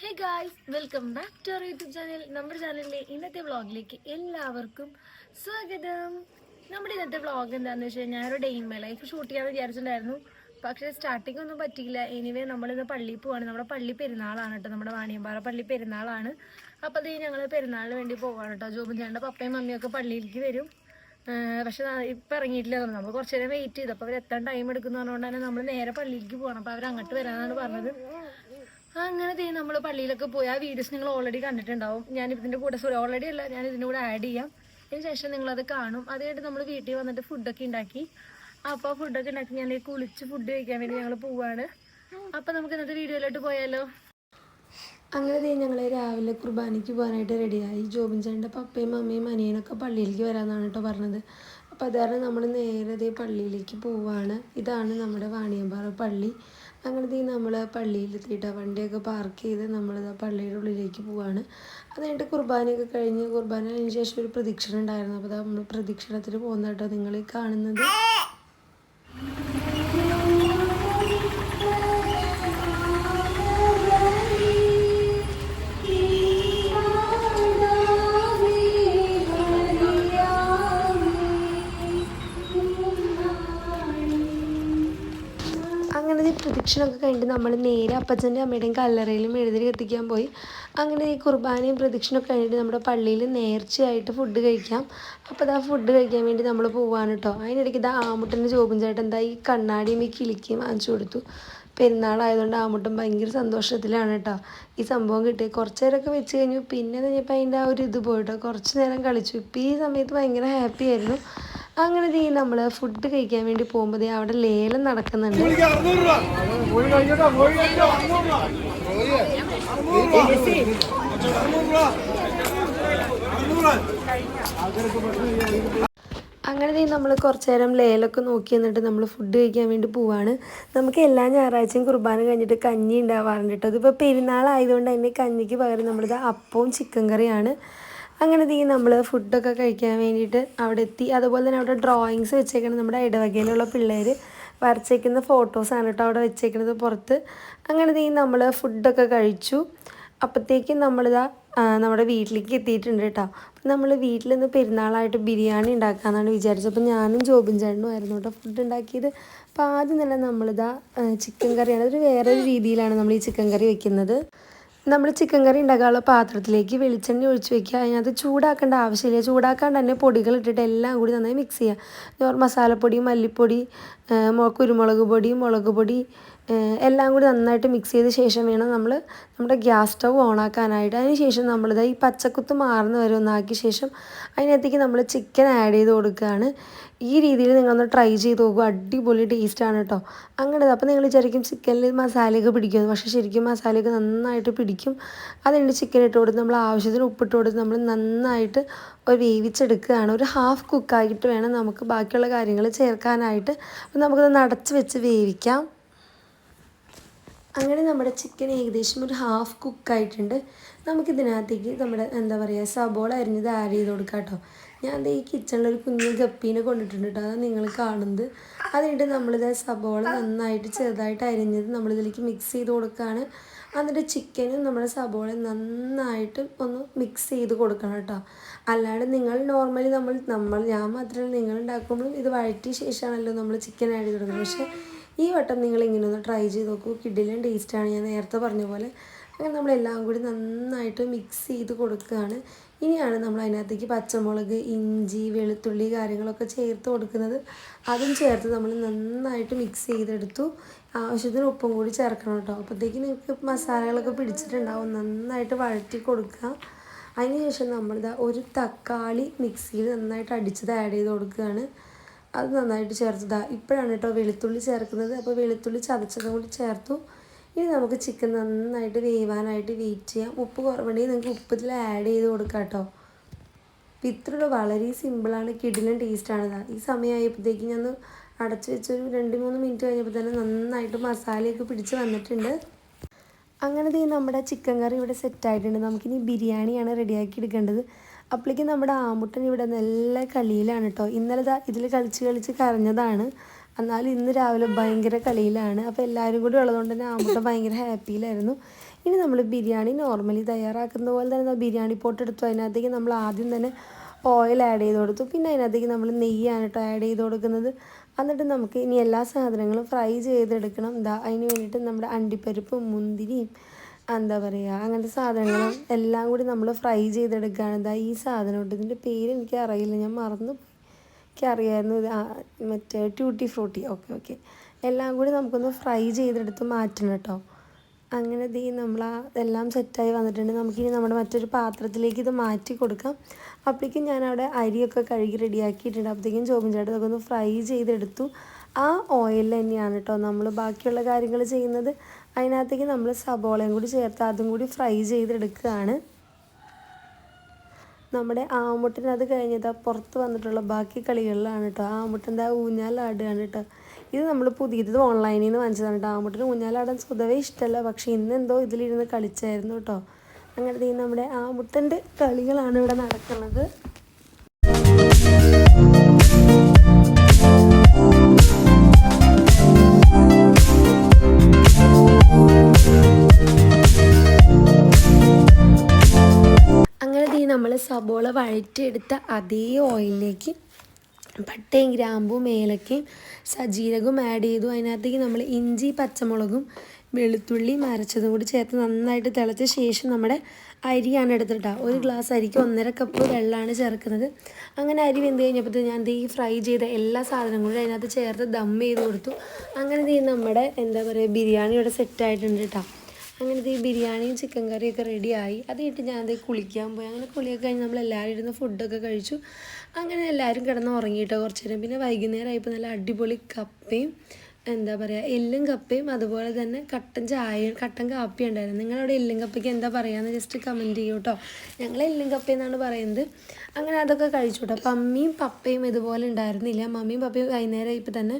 Hey guys welcome back to our YouTube channel നമ്മുടെ ചാനലിലെ ഇന്നത്തെ വ്ളോഗിലേക്ക് എല്ലാവർക്കും സ്വാഗതം. നമ്മുടെ ഇന്നത്തെ വ്ളോഗ് എന്താണെന്ന് വെച്ച് കഴിഞ്ഞാൽ ഒരു day in my life shoot ചെയ്യാമെന്ന് വിചാരിച്ചിട്ടുണ്ടായിരുന്നു. പക്ഷേ സ്റ്റാർട്ടിംഗ് ഒന്നും പറ്റിയില്ല. എനിവേ നമ്മളിന്ന് പള്ളിയിൽ പോവാണ്. നമ്മുടെ പള്ളി പെരുന്നാളാണ് കേട്ടോ നമ്മുടെ വാണിയമ്പാറ പള്ളി പെരുന്നാളാണ്. അപ്പോൾ അത് ഞങ്ങൾ പെരുന്നാളിന് വേണ്ടി പോവാണ് കേട്ടോ ജോബും ചേട്ടന്റെ പപ്പയും മമ്മിയൊക്കെ പള്ളിയിലേക്ക് വരും. പക്ഷെ ഇപ്പൊ ഇറങ്ങിയിട്ടില്ല തോന്നുന്നു. നമ്മൾ കുറച്ച് നേരം വെയിറ്റ് ചെയ്തു. അപ്പോൾ അവർ എത്താൻ ടൈം എടുക്കുന്നു പറഞ്ഞുകൊണ്ട് തന്നെ നമ്മൾ നേരെ പള്ളിയിലേക്ക് പോകണം അപ്പോൾ അവർ അങ്ങോട്ട് വരാനാണ് പറഞ്ഞത്. അങ്ങനെ ദേ നമ്മൾ പള്ളിയിലൊക്കെ പോയി ആ വീഡിയോസ് നിങ്ങൾ ഓൾറെഡി കണ്ടിട്ടുണ്ടാവും. ഞാൻ ഇതിന്റെ കൂടെ സോറി ഓൾറെഡി അല്ല ഞാൻ ഇതിന്റെ കൂടെ ആഡ് ചെയ്യാം. അതിന് ശേഷം നിങ്ങളത് കാണും. അത് കഴിഞ്ഞിട്ട് നമ്മൾ വീട്ടിൽ വന്നിട്ട് ഫുഡൊക്കെ ഉണ്ടാക്കി. അപ്പോൾ ഫുഡൊക്കെ ഉണ്ടാക്കി ഞാൻ കുളിച്ച് ഫുഡ് കഴിക്കാൻ വേണ്ടി ഞങ്ങൾ പോവാണ്. അപ്പോൾ നമുക്ക് ഇന്നത്തെ വീഡിയോയിലോട്ട് പോയാലോ? അങ്ങനെ ഞങ്ങൾ രാവിലെ കുർബാനയ്ക്ക് പോകാനായിട്ട് റെഡിയായി ജോബിൻ ചേട്ടന്റെ പപ്പയും അമ്മയും അനിയനൊക്കെ പള്ളിയിലേക്ക് വരാമെന്നാണ് കേട്ടോ പറഞ്ഞത്. അപ്പോൾ അത് കാരണം നമ്മൾ നേരെ പള്ളിയിലേക്ക് പോവാണ്. ഇതാണ് നമ്മുടെ വാണിയമ്പാറ പള്ളി. അങ്ങനെ ദേ നമ്മൾ പള്ളിയിലെത്തിയിട്ട് വണ്ടിയൊക്കെ പാർക്ക് ചെയ്ത് നമ്മൾ പള്ളിയുടെ ഉള്ളിലേക്ക് പോവാണ്. അത് കഴിഞ്ഞിട്ട് കുർബാനയൊക്കെ കഴിഞ്ഞ് കുർബാന കഴിഞ്ഞ ശേഷം ഒരു പ്രദക്ഷിണം ഉണ്ടായിരുന്നു. അപ്പോൾ നമ്മൾ പ്രദക്ഷിണത്തിന് പോകുന്നതായിട്ടോ നിങ്ങൾ കാണുന്നത്. പ്രദക്ഷിണമൊക്കെ കഴിഞ്ഞിട്ട് നമ്മൾ നേരെ അപ്പച്ചന്റെ അമ്മയുടെയും കല്ലറയിലും എഴുതി കത്തിക്കാൻ പോയി. അങ്ങനെ ഈ കുർബാനയും പ്രദക്ഷിണമൊക്കെ കഴിഞ്ഞിട്ട് നമ്മുടെ പള്ളിയിൽ നേർച്ചയായിട്ട് ഫുഡ് കഴിക്കാം. അപ്പോൾ ആ ഫുഡ് കഴിക്കാൻ വേണ്ടി നമ്മൾ പോവാണ് കേട്ടോ അതിനിടയ്ക്ക് ഇതാ ആമുട്ടന്റെ ജോബും ചേട്ടൻ എന്താ ഈ കണ്ണാടിയും ഈ കിളിക്കും വാങ്ങിച്ചു കൊടുത്തു. പെരുന്നാളായതുകൊണ്ട് ആമുട്ടൻ ഭയങ്കര സന്തോഷത്തിലാണ് കേട്ടോ ഈ സംഭവം കിട്ടി കുറച്ച് നേരമൊക്കെ വെച്ച് കഴിഞ്ഞു. പിന്നെ കഴിഞ്ഞപ്പോൾ അതിന്റെ ആ ഒരു ഇത് പോയിട്ടോ കുറച്ച് നേരം കളിച്ചു. ഇപ്പോൾ ഈ സമയത്ത് ഭയങ്കര ഹാപ്പി ആയിരുന്നു. അങ്ങനെ ദേ നമ്മൾ ഫുഡ് കഴിക്കാൻ വേണ്ടി പോകുമ്പോൾ ദേ അവിടെ ലേലം നടക്കുന്നുണ്ട്. അങ്ങനെ ഈ നമ്മൾ കുറച്ച് നേരം ലേലൊക്കെ നോക്കി എന്നിട്ട് നമ്മൾ ഫുഡ് കഴിക്കാൻ വേണ്ടി പോവാണ്. നമുക്ക് എല്ലാ ഞായറാഴ്ചയും കുർബാന കഴിഞ്ഞിട്ട് കഞ്ഞി ഉണ്ടാവാറുണ്ട് കേട്ടോ. അതിപ്പോൾ പെരുന്നാളായതുകൊണ്ട് തന്നെ കഞ്ഞിക്ക് പകരം നമ്മളിത് അപ്പവും ചിക്കൻ കറിയാണ്. അങ്ങനെ തീ നമ്മൾ ഫുഡൊക്കെ കഴിക്കാൻ വേണ്ടിയിട്ട് അവിടെ എത്തി അതുപോലെ തന്നെ അവിടെ ഡ്രോയിങ്സ് വെച്ചേക്കുന്നത് നമ്മുടെ ഇടവകയിലുള്ള പിള്ളേർ വരച്ചേക്കുന്ന ഫോട്ടോസാണ് കേട്ടോ അവിടെ വെച്ചേക്കുന്നത് പുറത്ത്. അങ്ങനെ തീ നമ്മൾ ഫുഡൊക്കെ കഴിച്ചു. അപ്പോഴത്തേക്കും നമ്മളിതാ നമ്മുടെ വീട്ടിലേക്ക് എത്തിയിട്ടുണ്ട് കേട്ടോ അപ്പം നമ്മൾ വീട്ടിൽ നിന്ന് പെരുന്നാളായിട്ട് ബിരിയാണി ഉണ്ടാക്കാമെന്നാണ് വിചാരിച്ചത്. അപ്പം ഞാനും ജോബിൻ ചേട്ടനും ആയിരുന്നു കേട്ടോ ഫുഡ് ഉണ്ടാക്കിയത്. അപ്പോൾ ആദ്യം തന്നെ നമ്മളിതാ ചിക്കൻ കറിയാണ് അതൊരു വേറൊരു രീതിയിലാണ് നമ്മൾ ഈ ചിക്കൻ കറി വെക്കുന്നത്. നമ്മൾ ചിക്കൻ കറി ഉണ്ടാക്കാനുള്ള പാത്രത്തിലേക്ക് വെളിച്ചെണ്ണ ഒഴിച്ച് വെക്കുക. അതിനകത്ത് ചൂടാക്കേണ്ട ആവശ്യമില്ല. ചൂടാക്കാണ്ട് തന്നെ പൊടികൾ ഇട്ടിട്ട് എല്ലാം കൂടി നന്നായി മിക്സ് ചെയ്യുക. മസാലപ്പൊടി മല്ലിപ്പൊടി കുരുമുളക് പൊടി മുളക് പൊടി എല്ലാം കൂടി നന്നായിട്ട് മിക്സ് ചെയ്ത ശേഷം വേണം നമ്മൾ നമ്മുടെ ഗ്യാസ് സ്റ്റൗ ഓണാക്കാനായിട്ട്. അതിന് ശേഷം നമ്മളിത് ഈ പച്ചക്കുത്ത് മാറുന്ന വരെ ഒന്നാക്കിയ ശേഷം അതിനകത്തേക്ക് നമ്മൾ ചിക്കൻ ആഡ് ചെയ്ത് കൊടുക്കുകയാണ് ഈ രീതിയിൽ നിങ്ങളൊന്ന് ട്രൈ ചെയ്ത് നോക്കുക അടിപൊളി ടേസ്റ്റാണ് കേട്ടോ അങ്ങനെ അപ്പോൾ നിങ്ങൾ വിചാരിക്കും ചിക്കനിൽ മസാലയൊക്കെ പിടിക്കുമെന്ന് പക്ഷേ ശരിക്കും മസാലയൊക്കെ നന്നായിട്ട് പിടിക്കും. അതുകൊണ്ട് ചിക്കൻ ഇട്ട് കൊടുത്ത് നമ്മൾ ആവശ്യത്തിന് ഉപ്പിട്ട് കൊടുത്ത് നമ്മൾ നന്നായിട്ട് ഒരു വേവിച്ചെടുക്കുകയാണ്. ഒരു ഹാഫ് കുക്കായിട്ട് വേണം നമുക്ക് ബാക്കിയുള്ള കാര്യങ്ങൾ ചേർക്കാനായിട്ട്. അപ്പോൾ നമുക്കത് നടച്ച് വെച്ച് വേവിക്കാം. അങ്ങനെ നമ്മുടെ ചിക്കൻ ഏകദേശം ഒരു ഹാഫ് കുക്കായിട്ടുണ്ട് നമുക്കിതിനകത്തേക്ക് നമ്മുടെ എന്താ പറയുക സബോള അരിഞ്ഞത് ആഡ് ചെയ്ത് കൊടുക്കാം കേട്ടോ. ഞാൻ ഈ കിച്ചണിൽ ഒരു കുഞ്ഞു ഗപ്പീനെ കൊണ്ടിട്ടുണ്ട് കേട്ടോ അത് നിങ്ങൾ കാണുന്നത്. അതിനിട്ട് നമ്മളിത് സബോള നന്നായിട്ട് ചെറുതായിട്ട് അരിഞ്ഞത് നമ്മളിതിലേക്ക് മിക്സ് ചെയ്ത് കൊടുക്കുകയാണ്. എന്നിട്ട് ചിക്കനും നമ്മുടെ സബോള നന്നായിട്ട് ഒന്ന് മിക്സ് ചെയ്ത് കൊടുക്കണം കേട്ടോ. അല്ലാണ്ട് നിങ്ങൾ നോർമലി നമ്മൾ നമ്മൾ ഞാൻ മാത്രമല്ല നിങ്ങൾ ഉണ്ടാക്കുമ്പോഴും ഇത് വഴറ്റിയ ശേഷമാണല്ലോ നമ്മൾ ചിക്കൻ ആഡ് ചെയ്ത് കൊടുക്കുന്നത്. പക്ഷേ ഈ വട്ടം നിങ്ങൾ ഇങ്ങനെ ഒന്ന് ട്രൈ ചെയ്ത് നോക്കൂ. കിഡിലും ടേസ്റ്റാണ് ഞാൻ നേരത്തെ പറഞ്ഞ പോലെ അങ്ങനെ നമ്മളെല്ലാം കൂടി നന്നായിട്ട് മിക്സ് ചെയ്ത് കൊടുക്കുകയാണ്. ഇനിയാണ് നമ്മൾ അതിനകത്തേക്ക് പച്ചമുളക് ഇഞ്ചി വെളുത്തുള്ളി കാര്യങ്ങളൊക്കെ ചേർത്ത് കൊടുക്കുന്നത്. അതും ചേർത്ത് നമ്മൾ നന്നായിട്ട് മിക്സ് ചെയ്തെടുത്തു. ആവശ്യത്തിന് ഉപ്പും കൂടി ചേർക്കണം കേട്ടോ. അപ്പോഴത്തേക്ക് നിങ്ങൾക്ക് മസാലകളൊക്കെ പിടിച്ചിട്ടുണ്ടാവും. നന്നായിട്ട് വഴറ്റി കൊടുക്കുക. അതിനുശേഷം നമ്മളിതാ ഒരു തക്കാളി മിക്സിയിൽ നന്നായിട്ട് അടിച്ചത് ആഡ് ചെയ്ത് കൊടുക്കുകയാണ്. അത് നന്നായിട്ട് ചേർത്തതാ ഇപ്പോഴാണ് കേട്ടോ വെളുത്തുള്ളി ചേർക്കുന്നത്. അപ്പോൾ വെളുത്തുള്ളി ചതച്ചതും കൂടി ചേർത്തു. ഇനി നമുക്ക് ചിക്കൻ നന്നായിട്ട് വേവാനായിട്ട് വെയിറ്റ് ചെയ്യാം. ഉപ്പ് കുറവുണ്ടെങ്കിൽ നിങ്ങൾക്ക് ഉപ്പത്തിൽ ആഡ് ചെയ്ത് കൊടുക്കാം കേട്ടോ. അപ്പോൾ ഇത്രയുള്ള. വളരെ സിമ്പിളാണ് കിടിലും ടേസ്റ്റാണ് ഈ സമയമായപ്പോഴത്തേക്ക് ഞാൻ അടച്ച് വെച്ചൊരു രണ്ട് മൂന്ന് മിനിറ്റ് കഴിഞ്ഞപ്പോൾ തന്നെ നന്നായിട്ട് മസാലയൊക്കെ പിടിച്ച് വന്നിട്ടുണ്ട്. അങ്ങനെ ദേ നമ്മുടെ ചിക്കൻ കറി ഇവിടെ സെറ്റായിട്ടുണ്ട് നമുക്കിനി ബിരിയാണിയാണ് റെഡിയാക്കി എടുക്കേണ്ടത്. അപ്പോഴേക്കും നമ്മുടെ ആമുട്ടൻ ഇവിടെ നല്ല കളിയിലാണ് കേട്ടോ ഇന്നലെ ദാ ഇതിൽ കളിച്ച് കളിച്ച് കരഞ്ഞതാണ്. എന്നാലും ഇന്ന് രാവിലെ ഭയങ്കര കളിയിലാണ്. അപ്പോൾ എല്ലാവരും കൂടി ഉള്ളതുകൊണ്ട് തന്നെ ആമുട്ടൻ ഭയങ്കര ഹാപ്പിയിലായിരുന്നു ഇനി നമ്മൾ ബിരിയാണി നോർമലി തയ്യാറാക്കുന്ന പോലെ തന്നെ ബിരിയാണി പോട്ട് എടുത്തു. അതിനകത്തേക്ക് നമ്മൾ ആദ്യം തന്നെ ഓയിൽ ആഡ് ചെയ്ത് കൊടുത്തു. പിന്നെ അതിനകത്തേക്ക് നമ്മൾ നെയ്യാണ് കേട്ടോ ആഡ് ചെയ്ത് കൊടുക്കുന്നത്. എന്നിട്ട് നമുക്ക് ഇനി എല്ലാ സാധനങ്ങളും ഫ്രൈ ചെയ്തെടുക്കണം. എന്താ അതിന് വേണ്ടിയിട്ട് നമ്മുടെ അണ്ടിപ്പരിപ്പും മുന്തിരിയും എന്താ പറയുക അങ്ങനത്തെ സാധനങ്ങളും എല്ലാം കൂടി നമ്മൾ ഫ്രൈ ചെയ്തെടുക്കുകയാണ് എന്താ ഈ സാധനം ഉണ്ട് ഇതിന്റെ പേര് എനിക്ക് അറിയില്ല. ഞാൻ മറന്നു എനിക്കറിയായിരുന്നു ഇത്. മറ്റേ ട്യൂട്ടി ഫ്രൂട്ടി ഓക്കെ ഓക്കെ എല്ലാം കൂടി നമുക്കൊന്ന് ഫ്രൈ ചെയ്തെടുത്ത് മാറ്റണം കേട്ടോ. അങ്ങനെ ദീ നമ്മൾ ആ എല്ലാം സെറ്റായി വന്നിട്ടുണ്ട്. നമുക്കിനി നമ്മുടെ മറ്റൊരു പാത്രത്തിലേക്ക് ഇത് മാറ്റി കൊടുക്കാം. അപ്പോഴേക്കും ഞാൻ അവിടെ അരിയൊക്കെ കഴുകി റെഡിയാക്കിയിട്ടുണ്ട്. അപ്പോഴത്തേക്കും ചോപ്പും ചേട്ടൻ ഇതൊക്കെ ഒന്ന് ഫ്രൈ ചെയ്തെടുത്തു. ആ ഓയിൽ തന്നെയാണ് കേട്ടോ നമ്മൾ ബാക്കിയുള്ള കാര്യങ്ങൾ ചെയ്യുന്നത്. അതിനകത്തേക്ക് നമ്മൾ സബോളയും കൂടി ചേർത്ത് അതും കൂടി ഫ്രൈ ചെയ്തെടുക്കുകയാണ്. നമ്മുടെ ആമുട്ടിന് അത് കഴിഞ്ഞത് പുറത്ത് വന്നിട്ടുള്ള ബാക്കി കളികളിലാണ് കേട്ടോ. ആമുട്ടിന്റെ ആ ഊഞ്ഞാലാടുകയാണ് കേട്ടോ. ഇത് നമ്മൾ പുതിയത് ഓൺലൈനിൽ നിന്ന് വാങ്ങിച്ചതാണ് കേട്ടോ. ആമുട്ടിന് ഊഞ്ഞാലാടാൻ സ്വതവേ ഇഷ്ടമല്ല. പക്ഷേ ഇന്നെന്തോ ഇതിലിരുന്ന് കളിച്ചായിരുന്നു കേട്ടോ. അങ്ങനെ നമ്മുടെ ആമുട്ടന്റെ കളികളാണ് ഇവിടെ നടക്കുന്നത്. വഴറ്റിയെടുത്ത അതേ ഓയിലിലേക്ക് പട്ടയും ഗ്രാമ്പും ഏലക്കയും സജീരകവും ആഡ് ചെയ്തു. അതിനകത്തേക്ക് നമ്മൾ ഇഞ്ചി പച്ചമുളകും വെളുത്തുള്ളിയും അരച്ചതും കൂടി ചേർത്ത് നന്നായിട്ട് തിളച്ച ശേഷം നമ്മുടെ അരിയാണ് എടുത്തിട്ടാ ഒരു ഗ്ലാസ് അരിക്ക് ഒന്നര കപ്പ് വെള്ളമാണ് ചേർക്കുന്നത്. അങ്ങനെ അരി വെന്ത് കഴിഞ്ഞപ്പോൾ ഞാൻ ഈ ഫ്രൈ ചെയ്ത എല്ലാ സാധനങ്ങളും അതിനകത്ത് ചേർത്ത് ദം ചെയ്ത് കൊടുത്തു. അങ്ങനെ ദേ നമ്മുടെ എന്താ പറയുക ബിരിയാണി ഇവിടെ സെറ്റായിട്ടുണ്ട് കേട്ടോ. അങ്ങനത്തെ ഈ ബിരിയാണിയും ചിക്കൻ കറിയൊക്കെ റെഡിയായി. അത് കഴിഞ്ഞിട്ട് ഞാൻ അത് കുളിക്കാൻ പോയി. അങ്ങനെ കുളിയൊക്കെ കഴിഞ്ഞ് നമ്മൾ എല്ലാവരും ഇരുന്ന് ഫുഡൊക്കെ കഴിച്ചു. അങ്ങനെ എല്ലാവരും കിടന്ന് ഉറങ്ങിയിട്ടോ കുറച്ച് നേരം പിന്നെ വൈകുന്നേരം ആയപ്പോൾ നല്ല അടിപൊളി കപ്പയും എന്താ പറയുക എല്ലും കപ്പയും അതുപോലെ തന്നെ കട്ടൻ ചായ കട്ടൻ കാപ്പി ഉണ്ടായിരുന്നു. നിങ്ങളവിടെ എല്ലും കപ്പയ്ക്ക് എന്താ പറയുകയെന്ന് ജസ്റ്റ് കമന്റ് ചെയ്യൂ കേട്ടോ ഞങ്ങൾ എല്ലും കപ്പ എന്നാണ് പറയുന്നത്. അങ്ങനെ അതൊക്കെ കഴിച്ചു കേട്ടോ അപ്പം പപ്പയും ഇതുപോലെ ഉണ്ടായിരുന്നില്ല. മമ്മിയും പപ്പയും വൈകുന്നേരം ആയപ്പോൾ തന്നെ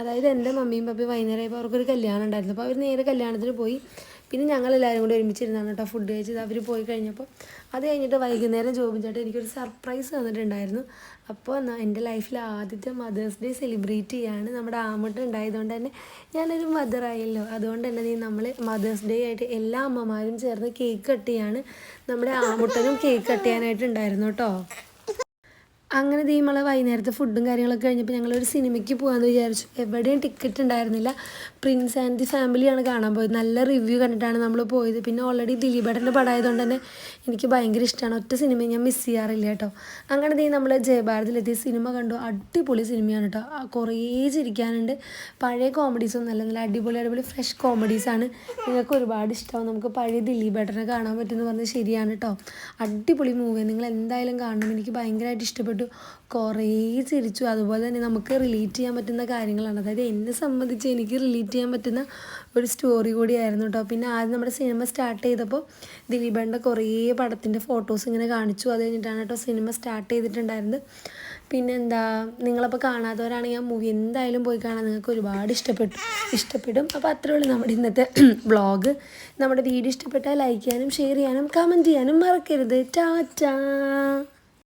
അതായത് എന്റെ മമ്മിയും പപ്പയും വൈകുന്നേരം ആയപ്പോൾ അവർക്കൊരു കല്യാണം ഉണ്ടായിരുന്നു. അപ്പോൾ അവർ നേരെ കല്യാണത്തിന് പോയി. പിന്നെ ഞങ്ങളെല്ലാവരും കൂടി ഒരുമിച്ചിരുന്നാണ് കേട്ടോ ഫുഡ് കഴിച്ചത്. അവർ പോയി കഴിഞ്ഞപ്പോൾ അത് കഴിഞ്ഞിട്ട് വൈകുന്നേരം ജോബിൻ ചേട്ടൻ എനിക്കൊരു സർപ്രൈസ് തന്നിട്ടുണ്ടായിരുന്നു. അപ്പോൾ എന്റെ ലൈഫിൽ ആദ്യത്തെ മദേഴ്സ് ഡേ സെലിബ്രേറ്റ് ചെയ്യാണ് നമ്മുടെ ആമട്ട് ഉണ്ടായതുകൊണ്ട് തന്നെ ഞാനൊരു മദറായല്ലോ അതുകൊണ്ട് തന്നെ നീ നമ്മൾ മദേഴ്സ് ഡേ ആയിട്ട് എല്ലാ അമ്മമാരും ചേർന്ന് കേക്ക് കട്ട് ചെയ്യാണ് നമ്മുടെ ആമുട്ടനും കേക്ക് കട്ട് ചെയ്യാനായിട്ടുണ്ടായിരുന്നു കേട്ടോ. അങ്ങനെ ദീമള വൈകുന്നേരത്തെ ഫുഡും കാര്യങ്ങളൊക്കെ കഴിഞ്ഞപ്പോൾ ഞങ്ങളൊരു സിനിമയ്ക്ക് പോകാമെന്ന് വിചാരിച്ചു. എവിടെയും ടിക്കറ്റ് ഉണ്ടായിരുന്നില്ല. പ്രിൻസ് ആൻഡ് ദി ഫാമിലിയാണ് കാണാൻ പോയത്. നല്ല റിവ്യൂ കണ്ടിട്ടാണ് നമ്മൾ പോയത്. പിന്നെ ഓൾറെഡി ദിലീപേട്ടന്റെ പടമായതുകൊണ്ട് തന്നെ എനിക്ക് ഭയങ്കര ഇഷ്ടമാണ് ഒറ്റ സിനിമ ഞാൻ മിസ് ചെയ്യാറില്ല കേട്ടോ. അങ്ങനെ ദീ നമ്മൾ ജയഭാരതിലെത്തിയ സിനിമ കണ്ടു. അടിപൊളി സിനിമയാണ് കേട്ടോ. കുറേ ചിരിക്കാനുണ്ട്. പഴയ കോമഡീസ് ഒന്നും അല്ല. നല്ല അടിപൊളി അടിപൊളി ഫ്രഷ് കോമഡീസാണ് നിങ്ങൾക്ക് ഒരുപാട് ഇഷ്ടമാവും നമുക്ക് പഴയ ദിലീപേട്ടനെ കാണാൻ പറ്റുമെന്ന് പറഞ്ഞാൽ ശരിയാണ് കേട്ടോ. അടിപൊളി മൂവി നിങ്ങൾ എന്തായാലും കാണണം. എനിക്ക് ഭയങ്കരമായിട്ട് ഇഷ്ടപ്പെട്ടു. കുറേ ചിരിച്ചു. അതുപോലെ തന്നെ നമുക്ക് റിലേറ്റ് ചെയ്യാൻ പറ്റുന്ന കാര്യങ്ങളാണ്. അതായത് എന്നെ സംബന്ധിച്ച് എനിക്ക് റിലേറ്റ് ചെയ്യാൻ പറ്റുന്ന ഒരു സ്റ്റോറി കൂടിയായിരുന്നു കേട്ടോ പിന്നെ ആദ്യം നമ്മുടെ സിനിമ സ്റ്റാർട്ട് ചെയ്തപ്പോൾ ദിലീപേന്റെ കുറേ പടത്തിന്റെ ഫോട്ടോസ് ഇങ്ങനെ കാണിച്ചു. അത് കഴിഞ്ഞിട്ടാണ് കേട്ടോ സിനിമ സ്റ്റാർട്ട് ചെയ്തിട്ടുണ്ടായിരുന്നത്. പിന്നെ എന്താ നിങ്ങളപ്പോൾ കാണാത്തവരാണെങ്കിൽ ആ മൂവി എന്തായാലും പോയി കാണാൻ നിങ്ങൾക്ക് ഒരുപാട് ഇഷ്ടപ്പെട്ടു. ഇഷ്ടപ്പെടും. അപ്പോൾ അത്രേ ഉള്ളൂ നമ്മുടെ ഇന്നത്തെ വ്ളോഗ് നമ്മുടെ വീഡിയോ ഇഷ്ടപ്പെട്ടാൽ ലൈക്ക് ചെയ്യാനും ഷെയർ ചെയ്യാനും കമന്റ് ചെയ്യാനും മറക്കരുത്. ടാറ്റാ.